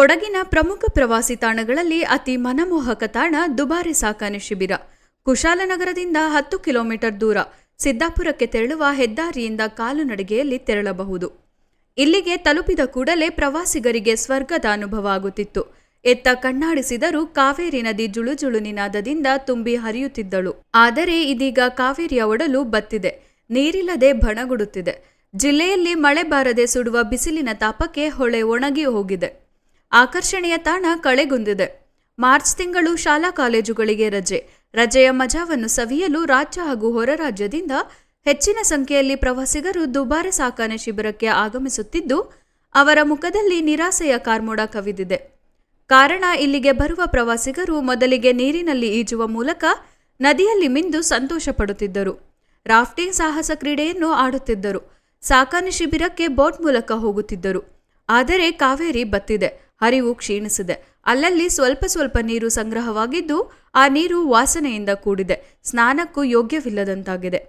ಕೊಡಗಿನ ಪ್ರಮುಖ ಪ್ರವಾಸಿ ತಾಣಗಳಲ್ಲಿ ಅತಿ ಮನಮೋಹಕ ತಾಣ ದುಬಾರಿ ಸಾಕಾಣೆ ಶಿಬಿರ. ಕುಶಾಲನಗರದಿಂದ ಹತ್ತು ಕಿಲೋಮೀಟರ್ ದೂರ ಸಿದ್ದಾಪುರಕ್ಕೆ ತೆರಳುವ ಹೆದ್ದಾರಿಯಿಂದ ಕಾಲುನಡಿಗೆಯಲ್ಲಿ ತೆರಳಬಹುದು. ಇಲ್ಲಿಗೆ ತಲುಪಿದ ಕೂಡಲೇ ಪ್ರವಾಸಿಗರಿಗೆ ಸ್ವರ್ಗದ ಅನುಭವ ಆಗುತ್ತಿತ್ತು. ಎತ್ತ ಕಣ್ಣಾಡಿಸಿದರೂ ಕಾವೇರಿ ನದಿ ಜುಳುಜುಳು ನಿನಾದದಿಂದ ತುಂಬಿ ಹರಿಯುತ್ತಿದ್ದಳು. ಆದರೆ ಇದೀಗ ಕಾವೇರಿಯ ಒಡಲು ಬತ್ತಿದೆ. ನೀರಿಲ್ಲದೆ ಬಣಗುಡುತ್ತಿದೆ. ಜಿಲ್ಲೆಯಲ್ಲಿ ಮಳೆ ಬಾರದೆ ಸುಡುವ ಬಿಸಿಲಿನ ತಾಪಕ್ಕೆ ಹೊಳೆ ಒಣಗಿ ಹೋಗಿದೆ. ಆಕರ್ಷಣೆಯ ತಾಣ ಕಳೆಗುಂದಿದೆ. ಮಾರ್ಚ್ ತಿಂಗಳು ಶಾಲಾ ಕಾಲೇಜುಗಳಿಗೆ ರಜೆ. ರಜೆಯ ಮಜಾವನ್ನು ಸವಿಯಲು ರಾಜ್ಯ ಹಾಗೂ ಹೊರ ರಾಜ್ಯದಿಂದ ಹೆಚ್ಚಿನ ಸಂಖ್ಯೆಯಲ್ಲಿ ಪ್ರವಾಸಿಗರು ದುಬಾರೆ ಸಾಕಾಣೆ ಶಿಬಿರಕ್ಕೆ ಆಗಮಿಸುತ್ತಿದ್ದು, ಅವರ ಮುಖದಲ್ಲಿ ನಿರಾಸೆಯ ಕಾರ್ಮೋಡ ಕವಿದಿದೆ. ಕಾರಣ ಇಲ್ಲಿಗೆ ಬರುವ ಪ್ರವಾಸಿಗರು ಮೊದಲಿಗೆ ನೀರಿನಲ್ಲಿ ಈಜುವ ಮೂಲಕ ನದಿಯಲ್ಲಿ ಮಿಂದು ಸಂತೋಷ ಪಡುತ್ತಿದ್ದರು ರಾಫ್ಟಿಂಗ್ ಸಾಹಸ ಕ್ರೀಡೆಯನ್ನು ಆಡುತ್ತಿದ್ದರು. ಸಾಕಾಣೆ ಶಿಬಿರಕ್ಕೆ ಬೋಟ್ ಮೂಲಕ ಹೋಗುತ್ತಿದ್ದರು. ಆದರೆ ಕಾವೇರಿ ಬತ್ತಿದೆ. ಹರಿವು ಕ್ಷೀಣಿಸಿದೆ. ಅಲ್ಲಲ್ಲಿ ಸ್ವಲ್ಪ ಸ್ವಲ್ಪ ನೀರು ಸಂಗ್ರಹವಾಗಿದ್ದು, ಆ ನೀರು ವಾಸನೆಯಿಂದ ಕೂಡಿದೆ. ಸ್ನಾನಕ್ಕೂ ಯೋಗ್ಯವಿಲ್ಲದಂತಾಗಿದೆ.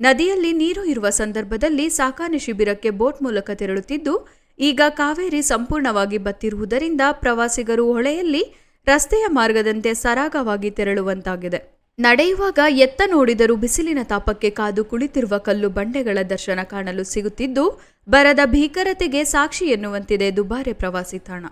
ನದಿಯಲ್ಲಿ ನೀರು ಇರುವ ಸಂದರ್ಭದಲ್ಲಿ ಸಾಕಾನೆ ಶಿಬಿರಕ್ಕೆ ಬೋಟ್ ಮೂಲಕ ತೆರಳುತ್ತಿದ್ದು, ಈಗ ಕಾವೇರಿ ಸಂಪೂರ್ಣವಾಗಿ ಬತ್ತಿರುವುದರಿಂದ ಪ್ರವಾಸಿಗರು ಹೊಳೆಯಲ್ಲಿ ರಸ್ತೆಯ ಮಾರ್ಗದಂತೆ ಸರಾಗವಾಗಿ ತೆರಳುವಂತಾಗಿದೆ. ನಡೆಯುವಾಗ ಎತ್ತ ನೋಡಿದರೂ ಬಿಸಿಲಿನ ತಾಪಕ್ಕೆ ಕಾದು ಕುಳಿತಿರುವ ಕಲ್ಲು ಬಂಡೆಗಳ ದರ್ಶನ ಕಾಣಲು ಸಿಗುತ್ತಿದ್ದು, ಬರದ ಭೀಕರತೆಗೆ ಸಾಕ್ಷಿ ಎನ್ನುವಂತಿದೆ ದುಬಾರೆ ಪ್ರವಾಸಿ ತಾಣ.